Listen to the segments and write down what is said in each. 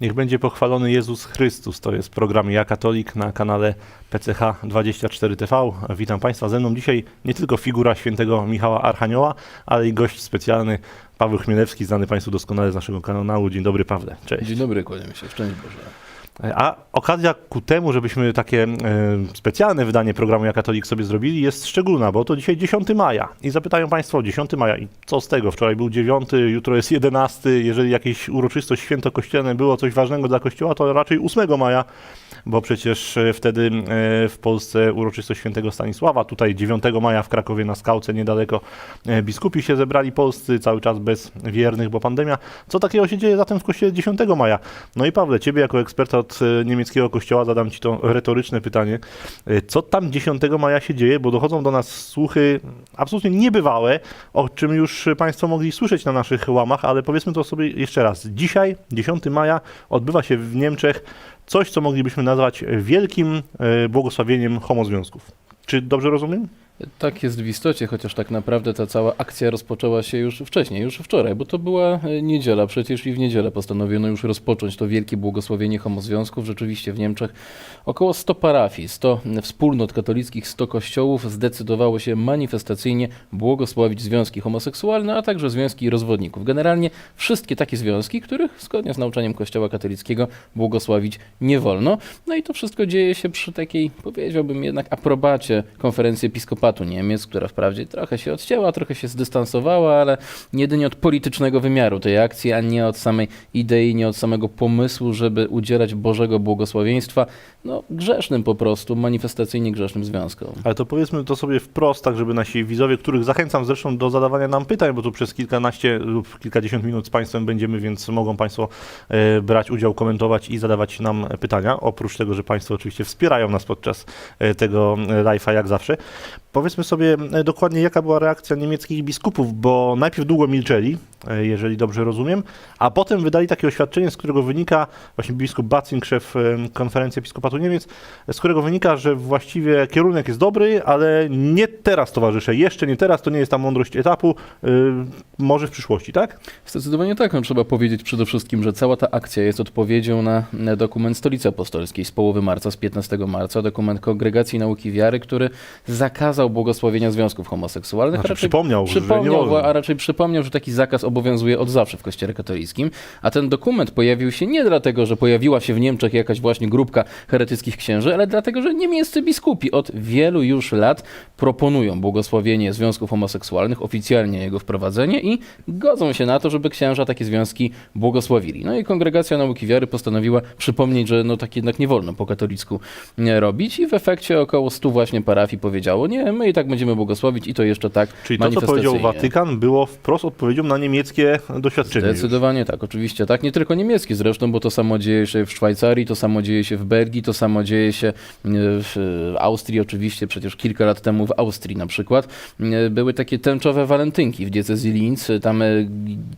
Niech będzie pochwalony Jezus Chrystus. To jest program Ja Katolik na kanale PCH24TV. Witam Państwa. Ze mną dzisiaj nie tylko figura świętego Michała Archanioła, ale i gość specjalny Paweł Chmielewski, znany Państwu doskonale z naszego kanału. Dzień dobry, Pawle. Cześć. Dzień dobry, kłaniam się. Szczęść Boże. A okazja ku temu, żebyśmy takie e, specjalne wydanie programu Ja Katolik sobie zrobili, jest szczególna, bo to dzisiaj 10 maja. I zapytają Państwo, 10 maja, i co z tego? Wczoraj był 9, jutro jest 11. Jeżeli jakieś uroczystość święto kościelne było coś ważnego dla Kościoła, to raczej 8 maja, bo przecież e, wtedy e, w Polsce uroczystość świętego Stanisława, tutaj 9 maja w Krakowie na Skałce niedaleko biskupi się zebrali polscy, cały czas bez wiernych, bo pandemia. Co takiego się dzieje zatem w kościele 10 maja? No i Pawle, ciebie jako eksperta od e, niemieckiego kościoła zadam ci to retoryczne pytanie. E, Co tam 10 maja się dzieje? Bo dochodzą do nas słuchy absolutnie niebywałe, o czym już Państwo mogli słyszeć na naszych łamach, ale powiedzmy to sobie jeszcze raz. Dzisiaj, 10 maja, odbywa się w Niemczech coś, co moglibyśmy nazwać wielkim e, błogosławieniem homozwiązków. Czy dobrze rozumiem? Tak jest w istocie, chociaż tak naprawdę ta cała akcja rozpoczęła się już wcześniej, już wczoraj, bo to była e, niedziela. Przecież i w niedzielę postanowiono już rozpocząć to wielkie błogosławienie homozwiązków. Rzeczywiście w Niemczech około 100 parafii, 100 wspólnot katolickich, 100 kościołów zdecydowało się manifestacyjnie błogosławić związki homoseksualne, a także związki rozwodników. Generalnie wszystkie takie związki, których zgodnie z nauczaniem Kościoła katolickiego błogosławić nie wolno. No i to wszystko dzieje się przy takiej, powiedziałbym jednak, aprobacie konferencji episkopatu Niemiec, która wprawdzie trochę się odcięła, trochę się zdystansowała, ale jedynie od politycznego wymiaru tej akcji, a nie od samej idei, nie od samego pomysłu, żeby udzielać Bożego błogosławieństwa, no grzesznym po prostu, manifestacyjnie grzesznym związkom. Ale to powiedzmy to sobie wprost, tak żeby nasi widzowie, których zachęcam zresztą do zadawania nam pytań, bo tu przez kilkanaście lub kilkadziesiąt minut z Państwem będziemy, więc mogą Państwo e, brać udział, komentować i zadawać nam pytania. Oprócz tego, że Państwo oczywiście wspierają nas podczas e, tego e, live'a jak zawsze. Powiedzmy sobie dokładnie, jaka była reakcja niemieckich biskupów, bo najpierw długo milczeli, e, jeżeli dobrze rozumiem, a potem wydali takie oświadczenie, z którego wynika, właśnie biskup Batzing, szef konferencji episkopatu Niemiec, z którego wynika, że właściwie kierunek jest dobry, ale nie teraz, towarzysze, jeszcze nie teraz, to nie jest ta mądrość etapu, y, może w przyszłości, tak? Zdecydowanie tak. No, trzeba powiedzieć przede wszystkim, że cała ta akcja jest odpowiedzią na dokument Stolicy Apostolskiej z połowy marca, z 15 marca, dokument Kongregacji Nauki Wiary, który zakazał błogosławienia związków homoseksualnych. Znaczy, raczej przypomniał, że nie przypomniał, a raczej przypomniał, że taki zakaz obowiązuje od zawsze w Kościele katolickim. A ten dokument pojawił się nie dlatego, że pojawiła się w Niemczech jakaś właśnie grupka heretyckich księży, ale dlatego, że niemieccy biskupi od wielu już lat proponują błogosławienie związków homoseksualnych, oficjalnie jego wprowadzenie i godzą się na to, żeby księża takie związki błogosławili. No i Kongregacja Nauki Wiary postanowiła przypomnieć, że no tak jednak nie wolno po katolicku robić i w efekcie około 100 właśnie parafii powiedziało, nie, my i tak będziemy błogosławić i to jeszcze tak Czyli to, co powiedział. Watykan, było wprost odpowiedzią na niemieckie doświadczenie. już. Zdecydowanie tak, oczywiście tak. Nie tylko niemieckie zresztą, bo to samo dzieje się w Szwajcarii, to samo dzieje się w Belgii, to samo dzieje się e, w Austrii oczywiście, przecież kilka lat temu w Austrii na przykład e, były takie tęczowe walentynki w diecezji Linz. Tam e,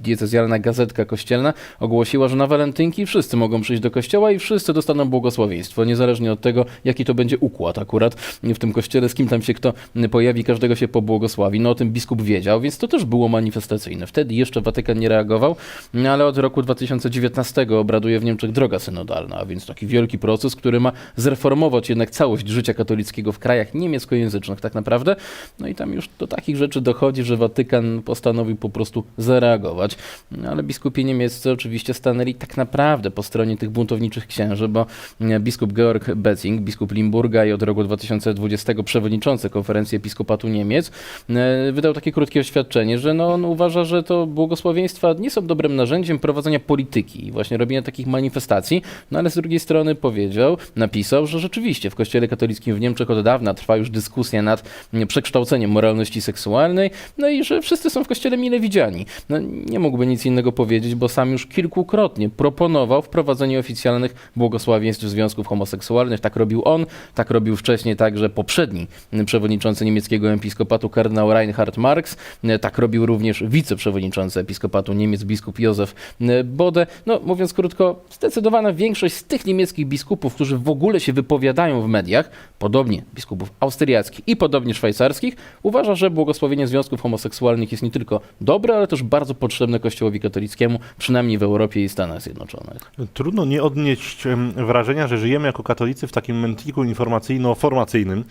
diecezjalna gazetka kościelna ogłosiła, że na walentynki wszyscy mogą przyjść do kościoła i wszyscy dostaną błogosławieństwo, niezależnie od tego, jaki to będzie układ akurat w tym kościele, z kim tam się kto pojawi, każdego się pobłogosławi. No o tym biskup wiedział, więc to też było manifestacyjne. Wtedy jeszcze Watykan nie reagował, no ale od roku 2019 obraduje w Niemczech droga synodalna, a więc taki wielki proces, który ma zreformować jednak całość życia katolickiego w krajach niemieckojęzycznych tak naprawdę. No i tam już do takich rzeczy dochodzi, że Watykan postanowił po prostu zareagować. No, ale biskupi niemieccy oczywiście stanęli tak naprawdę po stronie tych buntowniczych księży, bo e, biskup Georg Betzing, biskup Limburga i od roku 2020 przewodniczący konferencji episkopatu Niemiec, e, wydał takie krótkie oświadczenie, że no, on uważa, że to błogosławieństwa nie są dobrym narzędziem prowadzenia polityki i właśnie robienia takich manifestacji, no ale z drugiej strony powiedział, napisał, że rzeczywiście w kościele katolickim w Niemczech od dawna trwa już dyskusja nad przekształceniem moralności seksualnej, no i że wszyscy są w kościele mile widziani. No, nie mógłby nic innego powiedzieć, bo sam już kilkukrotnie proponował wprowadzenie oficjalnych błogosławieństw związków homoseksualnych. Tak robił on, tak robił wcześniej także poprzedni mm, przewodniczący niemieckiego episkopatu kardynał Reinhard Marx, e, tak robił również wiceprzewodniczący episkopatu Niemiec biskup Józef e, Bode. No mówiąc krótko, zdecydowana większość z tych niemieckich biskupów, którzy w ogóle się wypowiadają w mediach, podobnie biskupów austriackich i podobnie szwajcarskich, uważa, że błogosławienie związków homoseksualnych jest nie tylko dobre, ale też bardzo potrzebne Kościołowi katolickiemu, przynajmniej w Europie i Stanach Zjednoczonych. Trudno nie odnieść wrażenia, że żyjemy jako katolicy w takim mętliku informacyjno-formacyjnym.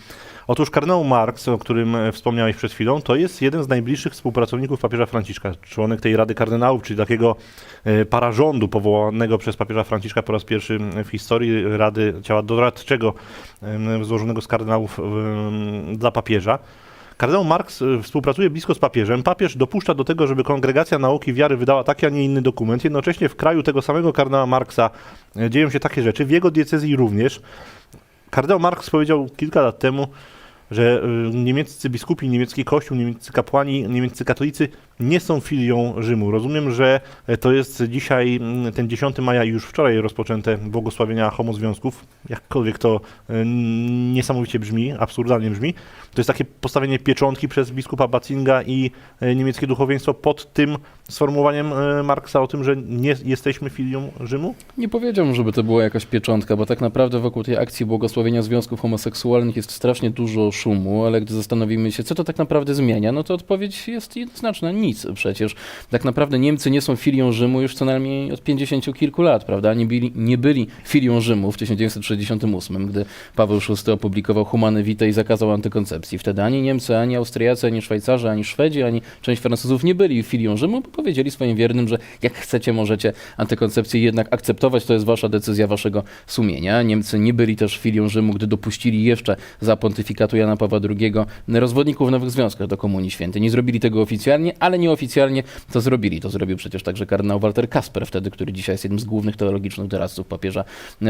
Otóż kardynał Marx, o którym e, wspomniałeś przed chwilą, to jest jeden z najbliższych współpracowników papieża Franciszka, członek tej Rady Kardynałów, czyli takiego e, pararządu powołanego przez papieża Franciszka po raz pierwszy w historii Rady Ciała Doradczego złożonego z kardynałów dla papieża. Kardynał Marx e, współpracuje blisko z papieżem. Papież dopuszcza do tego, żeby Kongregacja Nauki Wiary wydała taki, a nie inny dokument. Jednocześnie w kraju tego samego kardynała Marksa dzieją się takie rzeczy, w jego diecezji również. Kardynał Marx powiedział kilka lat temu, że y, niemieccy biskupi, niemiecki kościół, niemieccy kapłani, niemieccy katolicy nie są filią Rzymu. Rozumiem, że to jest dzisiaj mm, ten 10 maja już wczoraj rozpoczęte błogosławienia homozwiązków. Jakkolwiek to y, niesamowicie brzmi, absurdalnie brzmi. To jest takie postawienie pieczątki przez biskupa Bacinga i e, niemieckie duchowieństwo pod tym sformułowaniem Marksa o tym, że nie jesteśmy filią Rzymu? Nie powiedziałbym, żeby to była jakaś pieczątka, bo tak naprawdę wokół tej akcji błogosławienia związków homoseksualnych jest strasznie dużo szumu, ale gdy zastanowimy się, co to tak naprawdę zmienia, no to odpowiedź jest jednoznaczna, nic przecież. Tak naprawdę Niemcy nie są filią Rzymu już co najmniej od 50 kilku lat, prawda? Nie byli, nie byli filią Rzymu w 1968, gdy Paweł VI opublikował Humane Vitae i zakazał antykoncepcji. Wtedy ani Niemcy, ani Austriacy, ani Szwajcarzy, ani Szwedzi, ani część Francuzów nie byli filią Rzymu, bo powiedzieli swoim wiernym, że jak chcecie, możecie antykoncepcję jednak akceptować, to jest wasza decyzja, waszego sumienia. Niemcy nie byli też filią Rzymu, gdy dopuścili jeszcze za pontyfikatu Jana Pawła II rozwodników w nowych związkach do Komunii Świętej. Nie zrobili tego oficjalnie, ale nieoficjalnie to zrobili. To zrobił przecież także kardynał Walter Kasper wtedy, który dzisiaj jest jednym z głównych teologicznych doradców papieża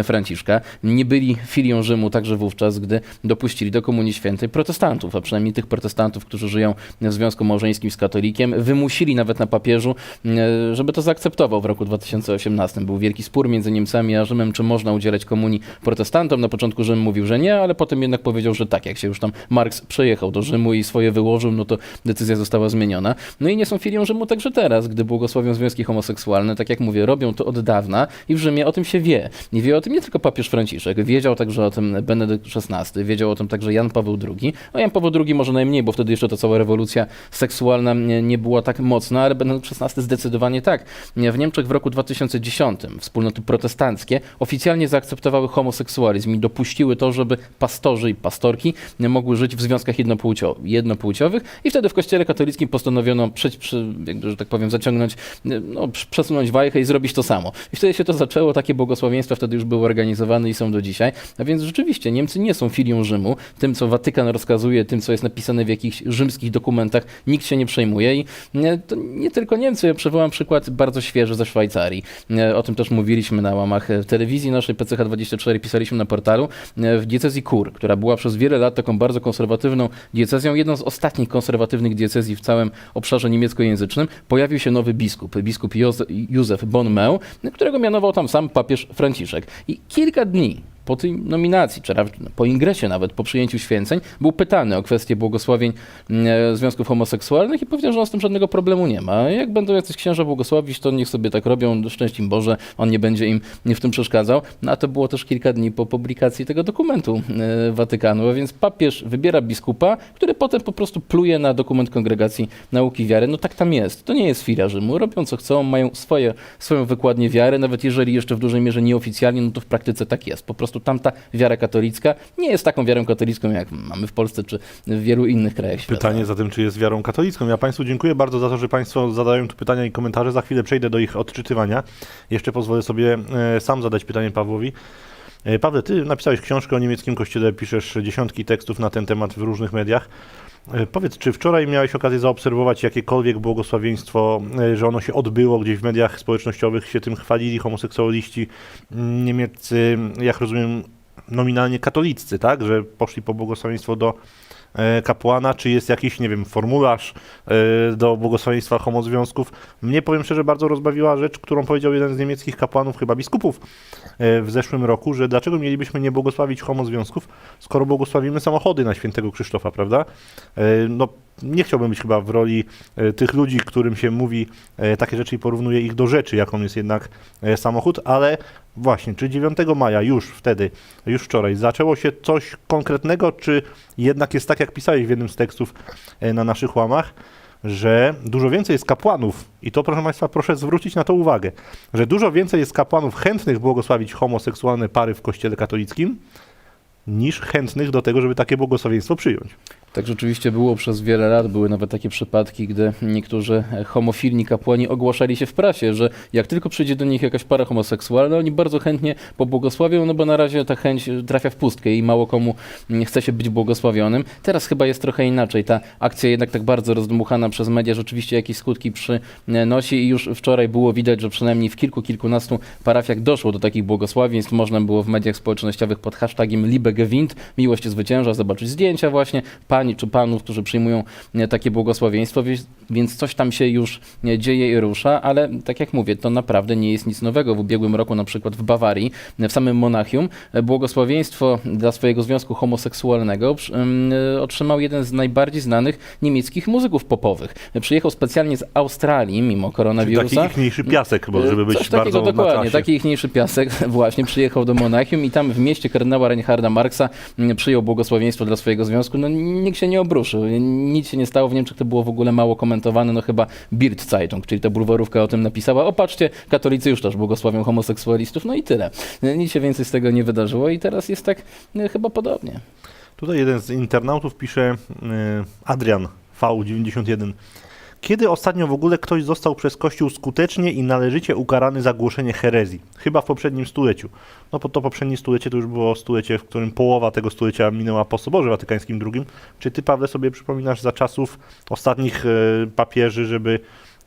Franciszka. Nie byli filią Rzymu także wówczas, gdy dopuścili do Komunii Świętej protestantów, a przynajmniej tych protestantów, którzy żyją w związku małżeńskim z katolikiem, wymusili nawet na papieżu, e, żeby to zaakceptował w roku 2018. Był wielki spór między Niemcami a Rzymem, czy można udzielać komunii protestantom. Na początku Rzym mówił, że nie, ale potem jednak powiedział, że tak. Jak się już tam Marks przejechał do Rzymu i swoje wyłożył, no to decyzja została zmieniona. No i nie są filią Rzymu także teraz, gdy błogosławią związki homoseksualne. Tak jak mówię, robią to od dawna i w Rzymie o tym się wie. I wie o tym nie tylko papież Franciszek, wiedział także o tym Benedykt XVI, wiedział o tym także Jan Paweł II. No Jan Paweł II może najmniej, bo wtedy jeszcze ta cała rewolucja seksualna nie, nie była tak mocna, ale Benedykt XVI zdecydowanie tak. W Niemczech w roku 2010 wspólnoty protestanckie oficjalnie zaakceptowały homoseksualizm i dopuściły to, żeby pastorzy i pastorki mogły żyć w związkach jednopłcio- jednopłciowych i wtedy w kościele katolickim postanowiono, przeć, przy, jakby, że tak powiem, zaciągnąć, no, przesunąć wajchę i zrobić to samo. I wtedy się to zaczęło, takie błogosławieństwa wtedy już były organizowane i są do dzisiaj. A więc rzeczywiście Niemcy nie są filią Rzymu. Tym, co Watykan rozkazuje, tym, co jest napisane w jakichś rzymskich dokumentach, nikt się nie przejmuje. I nie, to nie tylko Niemcy. Ja przywołam przykład bardzo świeży ze Szwajcarii. E, O tym też mówiliśmy na łamach e, telewizji naszej PCH24, pisaliśmy na portalu. E, W diecezji Kur, która była przez wiele lat taką bardzo konserwatywną diecezją, jedną z ostatnich konserwatywnych diecezji w całym obszarze niemieckojęzycznym, pojawił się nowy biskup, biskup Józef, Józef Bonmeu, którego mianował tam sam papież Franciszek. I kilka dni po tej nominacji, czy po ingresie nawet, po przyjęciu święceń, był pytany o kwestię błogosławień e, związków homoseksualnych i powiedział, że on z tym żadnego problemu nie ma. Jak będą jacyś księża błogosławić, to niech sobie tak robią, szczęść im Boże, on nie będzie im w tym przeszkadzał. No a to było też kilka dni po publikacji tego dokumentu e, Watykanu, a więc papież wybiera biskupa, który potem po prostu pluje na dokument Kongregacji Nauki Wiary. No tak tam jest. To nie jest filia Rzymu. Robią co chcą, mają swoje, swoją wykładnię wiary, nawet jeżeli jeszcze w dużej mierze nieoficjalnie, no to w praktyce tak jest. Po prostu tamta wiara katolicka nie jest taką wiarą katolicką, jak mamy w Polsce czy w wielu innych krajach świata. Pytanie zatem, czy jest wiarą katolicką. Ja Państwu dziękuję bardzo za to, że Państwo zadają tu pytania i komentarze. Za chwilę przejdę do ich odczytywania. Jeszcze pozwolę sobie e, sam zadać pytanie Pawłowi. E, Pawle, ty napisałeś książkę o niemieckim kościele, piszesz dziesiątki tekstów na ten temat w różnych mediach. E, Powiedz, czy wczoraj miałeś okazję zaobserwować jakiekolwiek błogosławieństwo, e, że ono się odbyło gdzieś w mediach społecznościowych, się tym chwalili homoseksualiści mm, niemieccy, jak rozumiem, nominalnie katoliccy, tak? Że poszli po błogosławieństwo do kapłana, czy jest jakiś, nie wiem, formularz do błogosławieństwa homozwiązków. Mnie, powiem szczerze, bardzo rozbawiła rzecz, którą powiedział jeden z niemieckich kapłanów, chyba biskupów w zeszłym roku, że dlaczego mielibyśmy nie błogosławić homozwiązków, skoro błogosławimy samochody na świętego Krzysztofa, prawda? E, No, nie chciałbym być chyba w roli e, tych ludzi, którym się mówi e, takie rzeczy i porównuje ich do rzeczy, jaką jest jednak e, samochód, ale właśnie, czy 9 maja już wtedy, już wczoraj, zaczęło się coś konkretnego, czy jednak jest tak, jak pisałeś w jednym z tekstów e, na naszych łamach, że dużo więcej jest kapłanów, i to proszę Państwa, proszę zwrócić na to uwagę, że dużo więcej jest kapłanów chętnych błogosławić homoseksualne pary w kościele katolickim, niż chętnych do tego, żeby takie błogosławieństwo przyjąć. Tak rzeczywiście było przez wiele lat. Były nawet takie przypadki, gdy niektórzy homofilni kapłani ogłaszali się w prasie, że jak tylko przyjdzie do nich jakaś para homoseksualna, oni bardzo chętnie pobłogosławią, no bo na razie ta chęć trafia w pustkę i mało komu chce się być błogosławionym. Teraz chyba jest trochę inaczej. Ta akcja jednak tak bardzo rozdmuchana przez media rzeczywiście jakieś skutki przynosi i już wczoraj było widać, że przynajmniej w kilku, kilkunastu parafiach doszło do takich błogosławieństw. Można było w mediach społecznościowych pod hashtagiem Liebegewinnt, miłość zwycięża, zobaczyć zdjęcia właśnie pań czy panów, którzy przyjmują e, takie błogosławieństwo, więc- coś tam się już e, dzieje i rusza, ale tak jak mówię, to naprawdę nie jest nic nowego. W ubiegłym roku na przykład w Bawarii, e, w samym Monachium, błogosławieństwo dla swojego związku homoseksualnego otrzymał jeden z najbardziej znanych niemieckich muzyków popowych. Przyjechał specjalnie z Australii, mimo Czyli koronawirusa. taki ichniejszy piasek, bo żeby być Coś bardzo takiego na dokładnie, czasie. taki ichniejszy piasek właśnie przyjechał do Monachium i tam w mieście kardynała Reinharda Marksa przyjął błogosławieństwo dla swojego związku. No nikt się nie obruszył, nic się nie stało w Niemczech, to było w ogóle mało komentowane, no chyba Bild Zeitung, czyli ta bulwarówka o tym napisała. O patrzcie, katolicy już też błogosławią homoseksualistów, no i tyle. Nic się więcej z tego nie wydarzyło i teraz jest tak e, chyba podobnie. Tutaj jeden z internautów pisze, y, Adrian V91. Kiedy ostatnio w ogóle ktoś został przez Kościół skutecznie i należycie ukarany za głoszenie herezji? Chyba w poprzednim stuleciu. No po to poprzednie stulecie to już było stulecie, w którym połowa tego stulecia minęła po Soborze Watykańskim II. Czy ty, Pawle, sobie przypominasz za czasów ostatnich e, papieży, żeby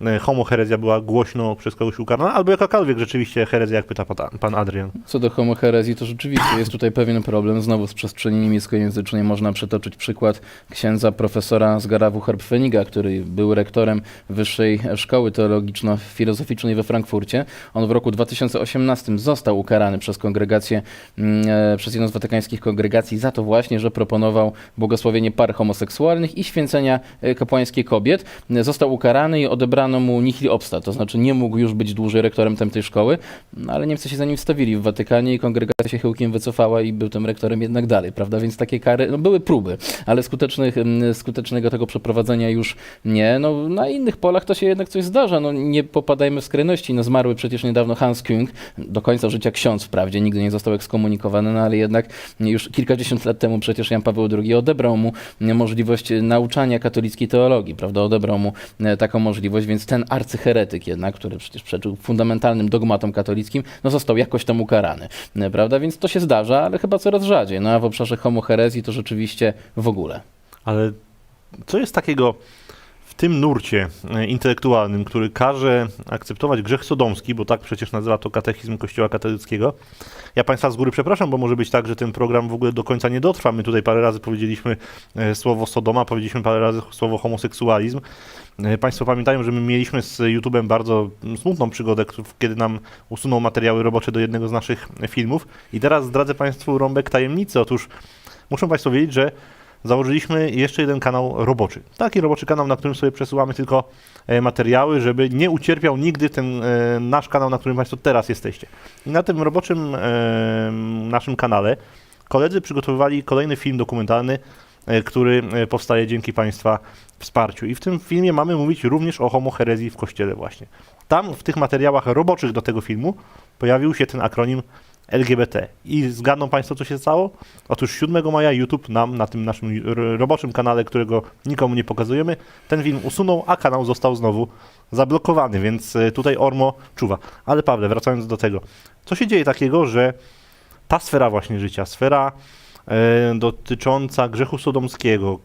e, homoherezja była głośno przez kogoś ukarana? Albo jakakolwiek rzeczywiście herezja, jak pyta pan- Adrian. Co do homoherezji, to rzeczywiście jest tutaj pewien problem. Znowu z przestrzeni niemieckojęzycznej można przytoczyć przykład księdza profesora Zgarawu Herbfeniga, który był rektorem Wyższej Szkoły Teologiczno-Filozoficznej we Frankfurcie. On w roku 2018 został ukarany przez kongregację, mm, e, przez jedną z watykańskich kongregacji za to właśnie, że proponował błogosławienie par homoseksualnych i święcenia e, kapłańskie kobiet. Został ukarany i odebrano mu nihil obsta, to znaczy nie mógł już być dłużej rektorem tamtej szkoły, no, ale Niemcy się za nim wstawili w Watykanie i kongregacja się chyłkiem wycofała i był tym rektorem jednak dalej, prawda? Więc takie kary, no były próby, ale skutecznych, mm, skutecznego tego przeprowadzenia już nie. No, na innych polach to się jednak coś zdarza, no nie popadajmy w skrajności. No, zmarły przecież niedawno Hans Küng, do końca życia ksiądz wprawdzie, nigdy nie został ekskomunikowany, no ale jednak już kilkadziesiąt lat temu przecież Jan Paweł II odebrał mu możliwość nauczania katolickiej teologii, prawda? Odebrał mu e, taką możliwość, więc ten arcyheretyk jednak, który przecież przeczył fundamentalnym dogmatom katolickim, no został jakoś tam ukarany, e, prawda? Więc to się zdarza, ale chyba coraz rzadziej. No a w obszarze homoherezji to rzeczywiście w ogóle. Ale co jest takiego tym nurcie e, intelektualnym, który każe akceptować grzech sodomski, bo tak przecież nazywa to katechizm Kościoła katolickiego? Ja Państwa z góry przepraszam, bo może być tak, że ten program w ogóle do końca nie dotrwa. My tutaj parę razy powiedzieliśmy e, słowo Sodoma, powiedzieliśmy parę razy słowo homoseksualizm. E, Państwo pamiętają, że my mieliśmy z YouTube'em bardzo smutną przygodę, kiedy nam usunął materiały robocze do jednego z naszych filmów. I teraz zdradzę Państwu rąbek tajemnicy. Otóż muszą Państwo wiedzieć, że założyliśmy jeszcze jeden kanał roboczy. Taki roboczy kanał, na którym sobie przesyłamy tylko e, materiały, żeby nie ucierpiał nigdy ten e, nasz kanał, na którym Państwo teraz jesteście. I na tym roboczym e, naszym kanale koledzy przygotowywali kolejny film dokumentalny, który powstaje dzięki Państwa wsparciu. I w tym filmie mamy mówić również o homoherezji w Kościele właśnie. Tam w tych materiałach roboczych do tego filmu pojawił się ten akronim LGBT. I zgadną Państwo, co się stało? Otóż 7 maja YouTube nam na tym naszym roboczym kanale, którego nikomu nie pokazujemy, ten film usunął, a kanał został znowu zablokowany, więc e, tutaj Ormo czuwa. Ale Pawle, wracając do tego, co się dzieje takiego, że ta sfera właśnie życia, sfera e, dotycząca grzechu sodomskiego,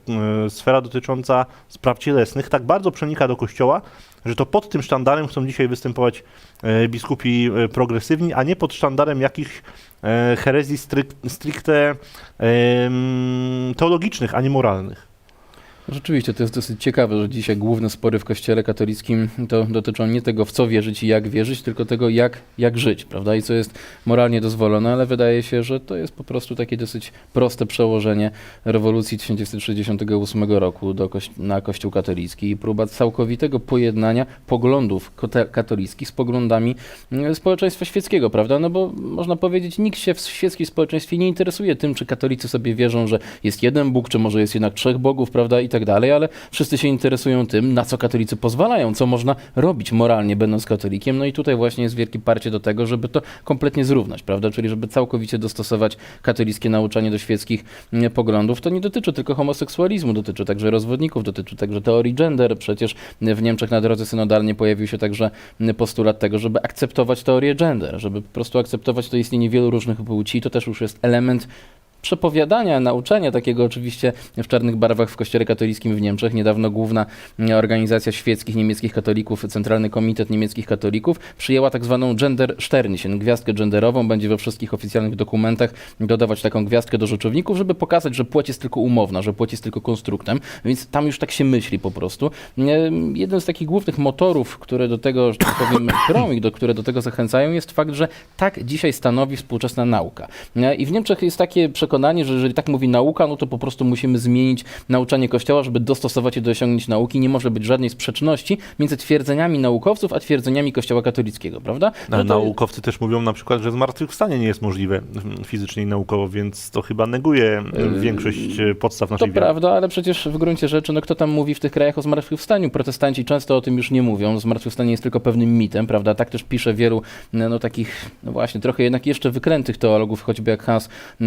e, sfera dotycząca spraw cielesnych tak bardzo przenika do Kościoła, że to pod tym sztandarem chcą dzisiaj występować e, biskupi e, progresywni, a nie pod sztandarem jakichś e, herezji stricte teologicznych, a nie moralnych. Rzeczywiście, to jest dosyć ciekawe, że dzisiaj główne spory w kościele katolickim to dotyczą nie tego, w co wierzyć i jak wierzyć, tylko tego, jak, jak żyć, prawda? I co jest moralnie dozwolone, ale wydaje się, że to jest po prostu takie dosyć proste przełożenie rewolucji 1968 roku do na Kościół katolicki i próba całkowitego pojednania poglądów katolickich z poglądami mm, społeczeństwa świeckiego, prawda? No bo można powiedzieć, nikt się w świeckim społeczeństwie nie interesuje tym, czy katolicy sobie wierzą, że jest jeden Bóg, czy może jest jednak trzech bogów, prawda? I tak dalej, ale wszyscy się interesują tym, na co katolicy pozwalają, co można robić moralnie, będąc katolikiem. No i tutaj właśnie jest wielkie parcie do tego, żeby to kompletnie zrównać, prawda? Czyli żeby całkowicie dostosować katolickie nauczanie do świeckich mm, poglądów. To nie dotyczy tylko homoseksualizmu, dotyczy także rozwodników, dotyczy także teorii gender. Przecież w Niemczech na drodze synodalnej pojawił się także mm, postulat tego, żeby akceptować teorię gender, żeby po prostu akceptować to istnienie wielu różnych płci. To też już jest element przepowiadania, nauczania takiego oczywiście w czarnych barwach w Kościele katolickim w Niemczech. Niedawno główna organizacja świeckich niemieckich katolików, Centralny Komitet Niemieckich Katolików, przyjęła tak zwaną gender Sternchen, gwiazdkę genderową. Będzie we wszystkich oficjalnych dokumentach dodawać taką gwiazdkę do rzeczowników, żeby pokazać, że płeć jest tylko umowna, że płeć jest tylko konstruktem, więc tam już tak się myśli po prostu. Jeden z takich głównych motorów, które do tego, że tak powiem, prą i do, które do tego zachęcają, jest fakt, że tak dzisiaj stanowi współczesna nauka. I w Niemczech jest takie przekonanie, że jeżeli tak mówi nauka, no to po prostu musimy zmienić nauczanie Kościoła, żeby dostosować je do osiągnięć nauki. Nie może być żadnej sprzeczności między twierdzeniami naukowców, a twierdzeniami Kościoła katolickiego, prawda? No, No to- naukowcy też mówią na przykład, że zmartwychwstanie nie jest możliwe fizycznie i naukowo, więc to chyba neguje Yy, większość podstaw To naszej wiary. prawda, ale przecież w gruncie rzeczy, no kto tam mówi w tych krajach o zmartwychwstaniu? Protestanci często o tym już nie mówią. Zmartwychwstanie jest tylko pewnym mitem, prawda? Tak też pisze wielu, no, no takich, no właśnie, trochę jednak jeszcze wykrętych teologów, choćby jak Hans e,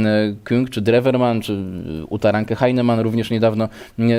Czy Drewerman, czy e, Uta Ranke Heinemann również niedawno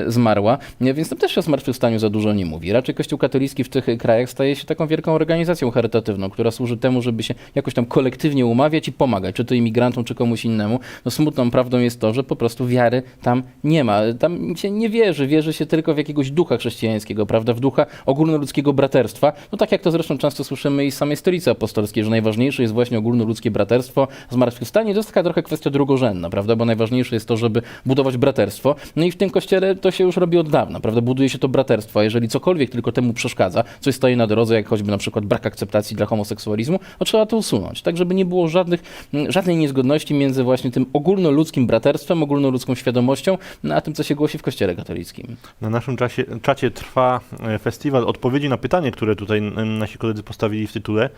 zmarła, więc tam też się o zmartwychwstaniu za dużo nie mówi. Raczej Kościół katolicki w tych krajach staje się taką wielką organizacją charytatywną, która służy temu, żeby się jakoś tam kolektywnie umawiać i pomagać, czy to imigrantom, czy komuś innemu. No smutną prawdą jest to, że po prostu wiary tam nie ma. Tam się nie wierzy, wierzy się tylko w jakiegoś ducha chrześcijańskiego, prawda, w ducha ogólnoludzkiego braterstwa. No tak jak to zresztą często słyszymy i z samej stolicy apostolskiej, że najważniejsze jest właśnie ogólnoludzkie braterstwo, zmartwychwstanie to jest taka trochę kwestia drugorzędna, prawda, bo najważniejsze jest to, żeby budować braterstwo. No i w tym kościele to się już robi od dawna, prawda, buduje się to braterstwo, a jeżeli cokolwiek tylko temu przeszkadza, coś stoi na drodze, jak choćby na przykład brak akceptacji dla homoseksualizmu, to trzeba to usunąć, tak żeby nie było żadnych, żadnej niezgodności między właśnie tym ogólnoludzkim braterstwem, ogólnoludzką świadomością, no, a tym, co się głosi w kościele katolickim. Na naszym czasie, czacie trwa e, festiwal odpowiedzi na pytanie, które tutaj nasi koledzy postawili w tytule.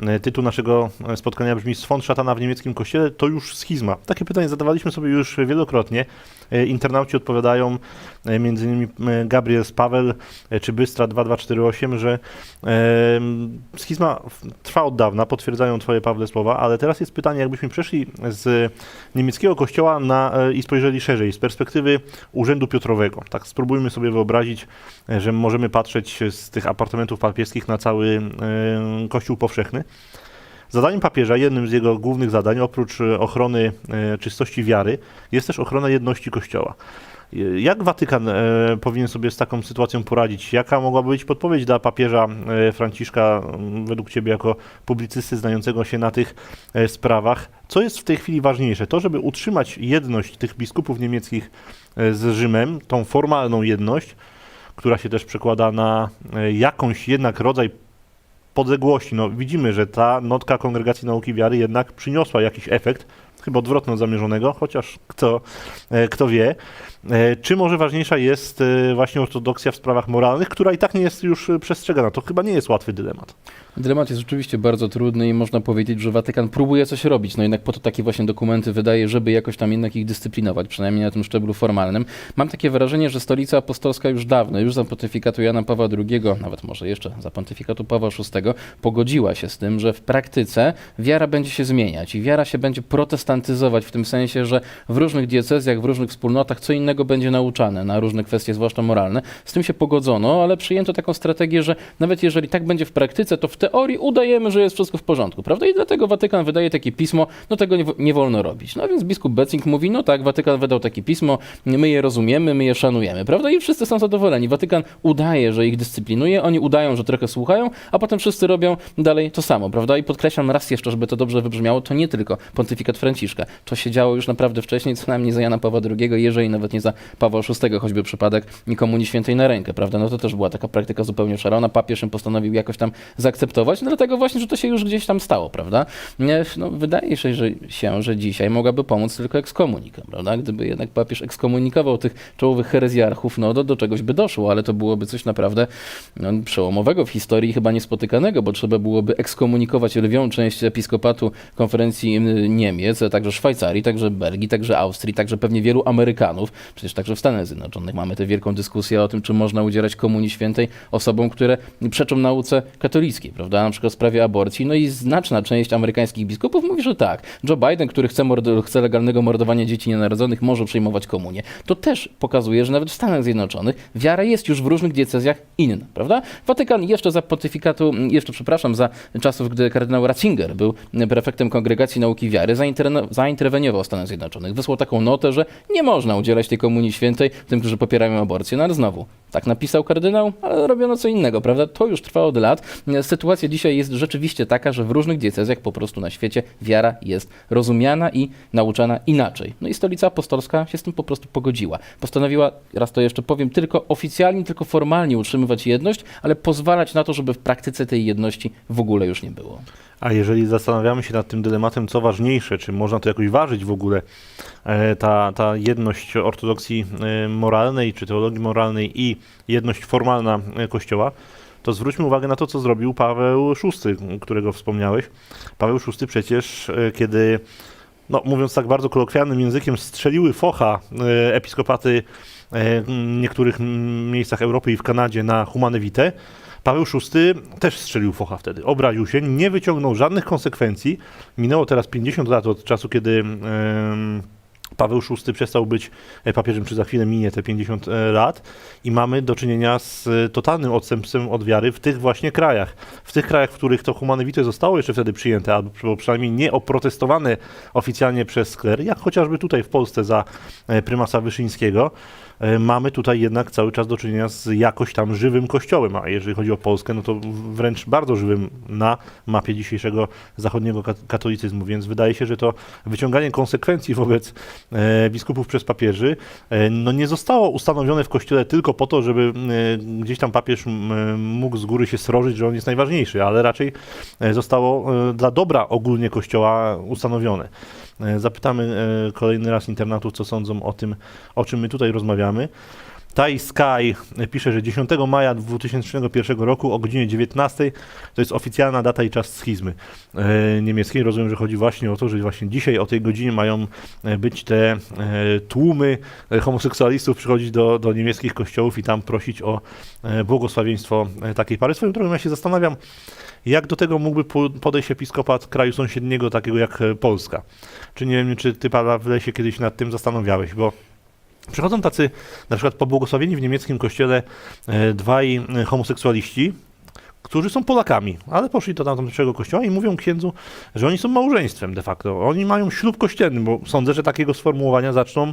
E, Tytuł naszego e, spotkania brzmi Swąd szatana w niemieckim kościele to już schizma. Takie pytanie zadawaliśmy sobie już wielokrotnie. E, Internauci odpowiadają, m.in. Gabriel Spawel e, czy Bystra 2248, że schizma trwa od dawna, potwierdzają twoje Pawle słowa, ale teraz jest pytanie, jakbyśmy przeszli z niemieckiego kościoła na, i spojrzeli szerzej, z perspektywy Urzędu Piotrowego. Tak spróbujmy sobie wyobrazić, że możemy patrzeć z tych apartamentów papieskich na cały Kościół powszechny. Zadaniem papieża, jednym z jego głównych zadań, oprócz e, ochrony e, czystości wiary, jest też ochrona jedności Kościoła. E, Jak Watykan powinien sobie z taką sytuacją poradzić? Jaka mogłaby być podpowiedź dla papieża Franciszka, według Ciebie, jako publicysty znającego się na tych sprawach? Co jest w tej chwili ważniejsze? To, żeby utrzymać jedność tych biskupów niemieckich z Rzymem, tą formalną jedność, która się też przekłada na jakąś jednak rodzaj podległości. No, widzimy, że ta notka Kongregacji Nauki Wiary jednak przyniosła jakiś efekt, chyba odwrotny od zamierzonego, chociaż kto, e, kto wie. E, Czy może ważniejsza jest e, właśnie ortodoksja w sprawach moralnych, która i tak nie jest już przestrzegana? To chyba nie jest łatwy dylemat. Dylemat jest rzeczywiście bardzo trudny i można powiedzieć, że Watykan próbuje coś robić. No jednak po to takie właśnie dokumenty wydaje, żeby jakoś tam jednak ich dyscyplinować, przynajmniej na tym szczeblu formalnym. Mam takie wrażenie, że stolica apostolska już dawno, już za pontyfikatu Jana Pawła II, nawet może jeszcze za pontyfikatu Pawła VI, pogodziła się z tym, że w praktyce wiara będzie się zmieniać i wiara się będzie protestantyzować w tym sensie, że w różnych diecezjach, w różnych wspólnotach co innego będzie nauczane na różne kwestie, zwłaszcza moralne. Z tym się pogodzono, ale przyjęto taką strategię, że nawet jeżeli tak będzie w praktyce, to w teorii udajemy, że jest wszystko w porządku, prawda? I dlatego Watykan wydaje takie pismo, no tego nie, nie wolno robić. No więc biskup Becing mówi, no tak, Watykan wydał takie pismo, my je rozumiemy, my je szanujemy, prawda? I wszyscy są zadowoleni. Watykan udaje, że ich dyscyplinuje, oni udają, że trochę słuchają, a potem wszyscy robią dalej to samo, prawda? I podkreślam raz jeszcze, żeby to dobrze wybrzmiało, to nie tylko pontyfikat Franciszka, Franciszka. To się działo już naprawdę wcześniej, co najmniej za Jana Pawła II, jeżeli nawet nie za Pawła VI, choćby przypadek Komunii Świętej na rękę, prawda? No to też była taka praktyka zupełnie szalona. Papież ją postanowił jakoś tam zaakceptować, no dlatego właśnie, że to się już gdzieś tam stało, prawda? Nie, No, wydaje się że, się, że dzisiaj mogłaby pomóc tylko ekskomunika, prawda? Gdyby jednak papież ekskomunikował tych czołowych herezjarchów, no to do czegoś by doszło, ale to byłoby coś naprawdę no, przełomowego w historii, chyba niespotykanego, bo trzeba byłoby ekskomunikować lwią część episkopatu konferencji mm, Niemiec, a także Szwajcarii, także Belgii, także Austrii, także pewnie wielu Amerykanów. Przecież także w Stanach Zjednoczonych mamy tę wielką dyskusję o tym, czy można udzielać komunii świętej osobom, które przeczą nauce katolickiej, prawda? Na przykład w sprawie aborcji. No i znaczna część amerykańskich biskupów mówi, że tak. Joe Biden, który chce, mord- chce legalnego mordowania dzieci nienarodzonych, może przyjmować komunię. To też pokazuje, że nawet w Stanach Zjednoczonych wiara jest już w różnych diecezjach inna, prawda? Watykan jeszcze za pontyfikatu, jeszcze przepraszam, za czasów, gdy kardynał Ratzinger był prefektem Kongregacji Nauki Wiary, zainterno- zainterweniował Stanach Zjednoczonych. Wysłał taką notę, że nie można udzielać tej komunii świętej tym, którzy popierają aborcję. No ale znowu, tak napisał kardynał, ale robiono co innego, prawda? To już trwa od lat. Sytuacja dzisiaj jest rzeczywiście taka, że w różnych diecezjach po prostu na świecie wiara jest rozumiana i nauczana inaczej. No i stolica apostolska się z tym po prostu pogodziła. Postanowiła, raz to jeszcze powiem, tylko oficjalnie, tylko formalnie utrzymywać jedność, ale pozwalać na to, żeby w praktyce tej jedności w ogóle już nie było. A jeżeli zastanawiamy się nad tym dylematem, co ważniejsze, czy można to jakoś ważyć w ogóle, e, ta, ta jedność ortodoksji e, moralnej, czy teologii moralnej i jedność formalna e, Kościoła, to zwróćmy uwagę na to, co zrobił Paweł VI, którego wspomniałeś. Paweł VI przecież, kiedy, no, mówiąc tak bardzo kolokwialnym językiem, strzeliły focha episkopaty w niektórych miejscach Europy i w Kanadzie na Humane Vitae, Paweł VI też strzelił focha wtedy. Obraził się, nie wyciągnął żadnych konsekwencji. Minęło teraz 50 lat od czasu, kiedy em, Paweł VI przestał być e, papieżem, czy za chwilę minie te 50 e, lat i mamy do czynienia z e, totalnym odstępstwem od wiary w tych właśnie krajach. W tych krajach, w których to Humane Vitae zostało jeszcze wtedy przyjęte, albo przynajmniej nie oprotestowane oficjalnie przez skler, jak chociażby tutaj w Polsce za prymasa Wyszyńskiego, mamy tutaj jednak cały czas do czynienia z jakoś tam żywym kościołem, a jeżeli chodzi o Polskę, no to wręcz bardzo żywym na mapie dzisiejszego zachodniego kat- katolicyzmu, więc wydaje się, że to wyciąganie konsekwencji wobec e, biskupów przez papieży e, no nie zostało ustanowione w kościele tylko po to, żeby e, gdzieś tam papież mógł z góry się srożyć, że on jest najważniejszy, ale raczej e, zostało e, dla dobra ogólnie kościoła ustanowione. E, Zapytamy e, kolejny raz internatów, co sądzą o tym, o czym my tutaj rozmawiamy. Tai Sky pisze, że 10 maja 2001 roku o godzinie 19 to jest oficjalna data i czas schizmy e, niemieckiej. Rozumiem, że chodzi właśnie o to, że właśnie dzisiaj o tej godzinie mają e, być te e, tłumy e, homoseksualistów przychodzić do, do niemieckich kościołów i tam prosić o e, błogosławieństwo e, takiej pary. Swoją drogą ja się zastanawiam, jak do tego mógłby po- podejść episkopat kraju sąsiedniego, takiego jak Polska. Czy nie wiem, czy ty, Pawle, się kiedyś nad tym zastanawiałeś, bo Przychodzą tacy, na przykład pobłogosławieni w niemieckim kościele e, dwaj e, homoseksualiści, którzy są Polakami, ale poszli do tamtejszego kościoła i mówią księdzu, że oni są małżeństwem de facto. Oni mają ślub kościelny, bo sądzę, że takiego sformułowania zaczną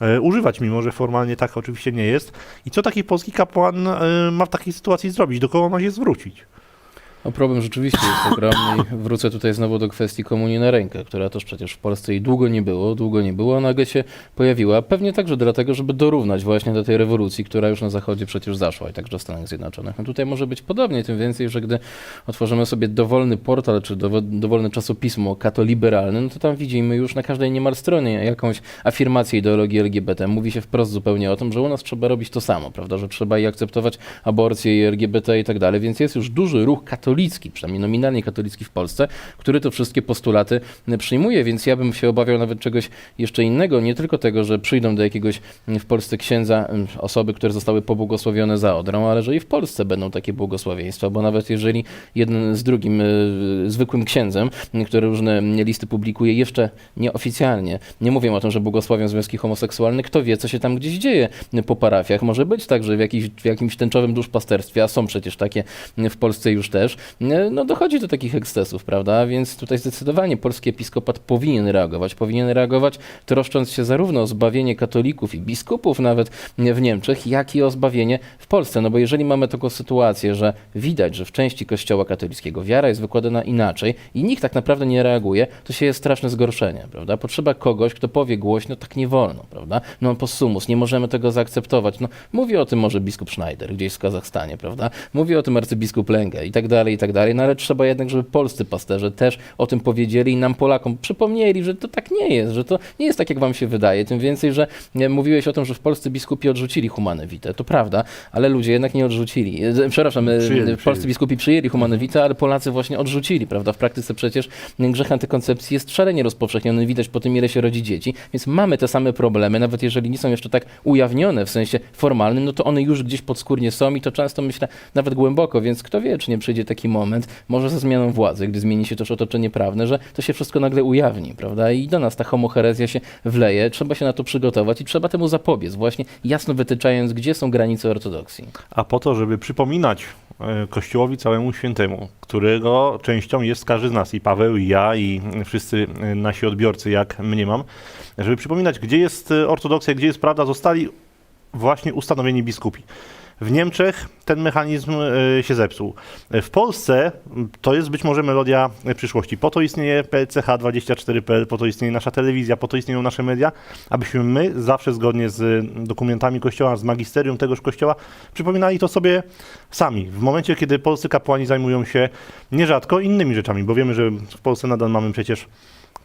e, używać, mimo że formalnie tak oczywiście nie jest. I co taki polski kapłan ma w takiej sytuacji zrobić? Do kogo ma się zwrócić? No problem rzeczywiście jest ogromny i wrócę tutaj znowu do kwestii komunii na rękę, która też przecież w Polsce jej długo nie było, długo nie było, a nagle się pojawiła, pewnie także dlatego, żeby dorównać właśnie do tej rewolucji, która już na Zachodzie przecież zaszła i także w Stanach Zjednoczonych. No tutaj może być podobnie, tym więcej, że gdy otworzymy sobie dowolny portal czy dowo- dowolne czasopismo katoliberalne, no to tam widzimy już na każdej niemal stronie jakąś afirmację ideologii LGBT. Mówi się wprost zupełnie o tym, że u nas trzeba robić to samo, prawda, że trzeba i akceptować aborcję i LGBT i tak dalej, więc jest już duży ruch katolicki, przynajmniej nominalnie katolicki w Polsce, który to wszystkie postulaty przyjmuje, więc ja bym się obawiał nawet czegoś jeszcze innego, nie tylko tego, że przyjdą do jakiegoś w Polsce księdza em, osoby, które zostały pobłogosławione za Odrą, ale że i w Polsce będą takie błogosławieństwa, bo nawet jeżeli jeden z drugim y, zwykłym księdzem, który różne listy publikuje jeszcze nieoficjalnie, nie mówię o tym, że błogosławią związki homoseksualne, kto wie, co się tam gdzieś dzieje po parafiach. Może być tak, że w, w jakimś tęczowym duszpasterstwie, a są przecież takie w Polsce już też, no dochodzi do takich ekscesów, prawda? Więc tutaj zdecydowanie polski episkopat powinien reagować. Powinien reagować troszcząc się zarówno o zbawienie katolików i biskupów nawet w Niemczech, jak i o zbawienie w Polsce. No bo jeżeli mamy taką sytuację, że widać, że w części kościoła katolickiego wiara jest wykładana inaczej i nikt tak naprawdę nie reaguje, to się jest straszne zgorszenie, prawda? Potrzeba kogoś, kto powie głośno, tak nie wolno, prawda? No possumus, nie możemy tego zaakceptować. No, mówi o tym może biskup Schneider gdzieś w Kazachstanie, prawda? Mówi o tym arcybiskup Lęgę i tak dalej, i tak dalej. No ale trzeba jednak, żeby polscy pasterze też o tym powiedzieli i nam Polakom przypomnieli, że to tak nie jest, że to nie jest tak, jak wam się wydaje. Tym więcej, że nie, mówiłeś o tym, że w Polsce biskupi odrzucili vitae. To prawda, ale ludzie jednak nie odrzucili. E, Przepraszam, e, Przyjęli, polscy przyjęli. biskupi przyjęli vitae, ale Polacy właśnie odrzucili, prawda? W praktyce przecież grzech antykoncepcji jest szalenie rozpowszechniony, widać po tym, ile się rodzi dzieci, więc mamy te same problemy, nawet jeżeli nie są jeszcze tak ujawnione w sensie formalnym, no to one już gdzieś podskórnie są i to często myślę nawet głęboko, więc kto wie, czy nie przyjdzie taki moment, może ze zmianą władzy, gdy zmieni się też otoczenie prawne, że to się wszystko nagle ujawni, prawda? I do nas ta homoherezja się wleje, trzeba się na to przygotować i trzeba temu zapobiec, właśnie jasno wytyczając, gdzie są granice ortodoksji. A po to, żeby przypominać e, Kościołowi całemu świętemu, którego częścią jest każdy z nas, i Paweł, i ja, i wszyscy e, nasi odbiorcy, jak mniemam, żeby przypominać, gdzie jest e, ortodoksja, gdzie jest prawda, zostali właśnie ustanowieni biskupi. W Niemczech ten mechanizm e, się zepsuł. W Polsce to jest być może melodia e, przyszłości. Po to istnieje PCH24.pl, po to istnieje nasza telewizja, po to istnieją nasze media, abyśmy my zawsze zgodnie z dokumentami Kościoła, z magisterium tegoż Kościoła przypominali to sobie sami. W momencie, kiedy polscy kapłani zajmują się nierzadko innymi rzeczami, bo wiemy, że w Polsce nadal mamy przecież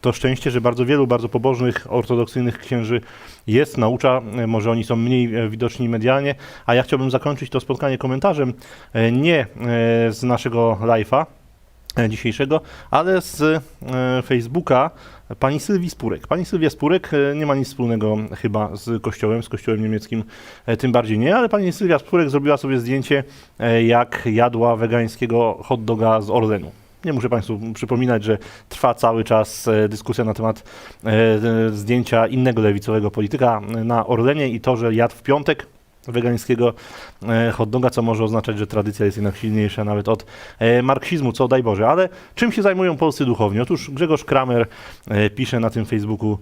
to szczęście, że bardzo wielu bardzo pobożnych, ortodoksyjnych księży jest, naucza, e, może oni są mniej e, widoczni medialnie, a ja chciałbym zakończyć to spotkanie komentarzem e, nie z naszego live'a dzisiejszego, ale z Facebooka pani Sylwii Spurek. Pani Sylwia Spurek nie ma nic wspólnego chyba z kościołem, z kościołem niemieckim tym bardziej nie, ale pani Sylwia Spurek zrobiła sobie zdjęcie, jak jadła wegańskiego hot doga z Orlenu. Nie muszę Państwu przypominać, że trwa cały czas e, dyskusja na temat e, e, zdjęcia innego lewicowego polityka na Orlenie i to, że jadł w piątek wegańskiego hot doga, co może oznaczać, że tradycja jest jednak silniejsza nawet od marksizmu, co daj Boże. Ale czym się zajmują polscy duchowni? Otóż Grzegorz Kramer pisze na tym Facebooku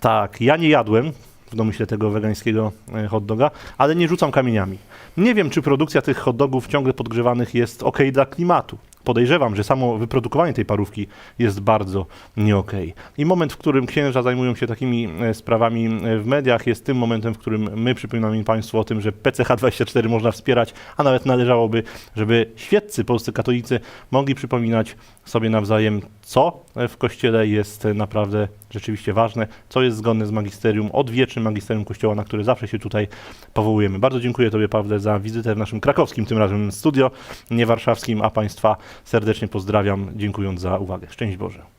tak, ja nie jadłem w domyśle tego wegańskiego hot doga, ale nie rzucam kamieniami. Nie wiem, czy produkcja tych hot dogów ciągle podgrzewanych jest ok dla klimatu. Podejrzewam, że samo wyprodukowanie tej parówki jest bardzo nie okej. I moment, w którym księża zajmują się takimi e, sprawami e, w mediach, jest tym momentem, w którym my przypominamy Państwu o tym, że PCH24 można wspierać, a nawet należałoby, żeby świeccy polscy katolicy mogli przypominać sobie nawzajem, co w Kościele jest naprawdę rzeczywiście ważne, co jest zgodne z magisterium, odwiecznym magisterium Kościoła, na które zawsze się tutaj powołujemy. Bardzo dziękuję Tobie, Pawle, za wizytę w naszym krakowskim, tym razem studio, nie warszawskim, a Państwa serdecznie pozdrawiam, dziękując za uwagę. Szczęść Boże.